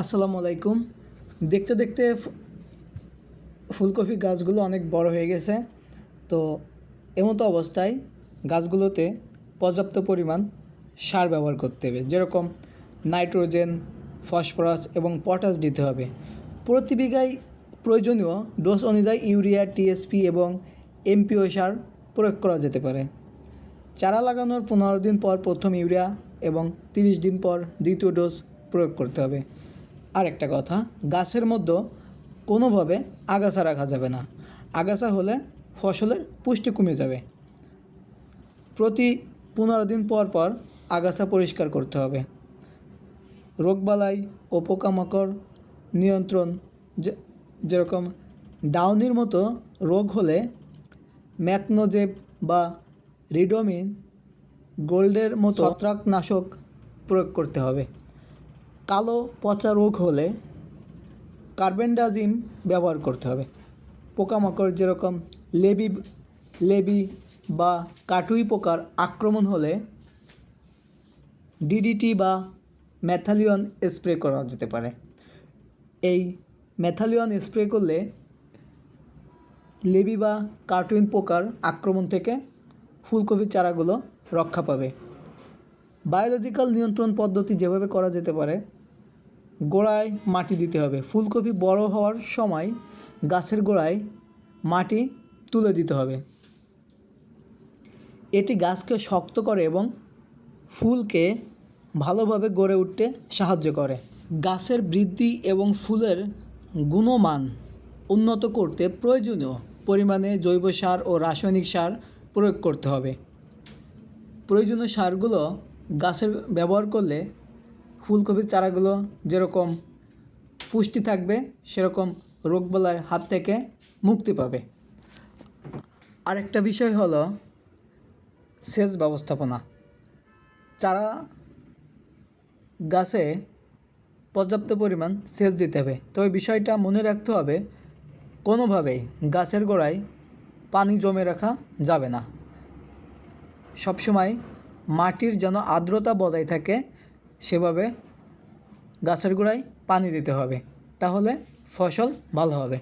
আসসালামু আলাইকুম। দেখতে দেখতে ফুলকপি গাছগুলো অনেক বড় হয়ে গেছে। তো এমতো অবস্থায় গাছগুলোতে পর্যাপ্ত পরিমাণ সার ব্যবহার করতে হবে। যেরকম নাইট্রোজেন, ফসফরাস এবং পটাশ দিতে হবে। প্রতি বিঘায় প্রয়োজনীয় ডোজ অনুযায়ী ইউরিয়া টিএসপি এবং এমপিও সার প্রয়োগ করা যেতে পারে। চারা লাগানোর পনেরো দিন পর প্রথম ইউরিয়া এবং তিরিশ দিন পর দ্বিতীয় ডোজ প্রয়োগ করতে হবে। আর একটা কথা, গাছের মধ্যে কোনোভাবে আগাছা রাখা যাবে না। আগাছা হলে ফসলের পুষ্টি কমে যাবে। প্রতি পনেরো দিন পর পর আগাছা পরিষ্কার করতে হবে। রোগবালাই ও পোকামাকড় নিয়ন্ত্রণ যেরকম ডাউনির মতো রোগ হলে ম্যাকনোজেব বা রিডোমিন গোল্ডের মতো ছত্রাকনাশক প্রয়োগ করতে হবে। কালো, পচা রোগ হলে কার্বেন্ডাজিম ব্যবহার করতে হবে। পোকামাকড় যেরকম লেবি লেবি বা কাটুই পোকার আক্রমণ হলে ডিডিটি বা ম্যাথালিয়ন স্প্রে করা যেতে পারে। এই ম্যাথালিয়ন স্প্রে করলে লেবি বা কার্টুইন পোকার আক্রমণ থেকে ফুলকপির চারাগুলো রক্ষা পাবে। বায়োলজিক্যাল নিয়ন্ত্রণ পদ্ধতি যেভাবে করা যেতে পারে গোড়ায় মাটি দিতে হবে। ফুলকপি বড় হওয়ার সময় গাছের গোড়ায় মাটি তুলে দিতে হবে। এটি গাছকে শক্ত করে এবং ফুলকে ভালোভাবে গড়ে উঠতে সাহায্য করে। গাছের বৃদ্ধি এবং ফুলের গুণমান উন্নত করতে প্রয়োজনীয় পরিমাণে জৈব সার ও রাসায়নিক সার প্রয়োগ করতে হবে। প্রয়োজনীয় সারগুলো গাছের ব্যবহার করলে ফুলকপির চারাগুলো যেরকম পুষ্টি থাকবে, সেরকম রোগবালার হাত থেকে মুক্তি পাবে। আরেকটা বিষয় হলো সেচ ব্যবস্থাপনা। চারা গাছে পর্যাপ্ত পরিমাণ সেচ দিতে হবে। তবে বিষয়টা মনে রাখতে হবে, কোনোভাবেই গাছের গোড়ায় পানি জমে রাখা যাবে না। সবসময় মাটির যেন আর্দ্রতা বজায় থাকে সেভাবে গাছের গোড়ায় পানি দিতে হবে তাহলে ফসল ভালো হবে।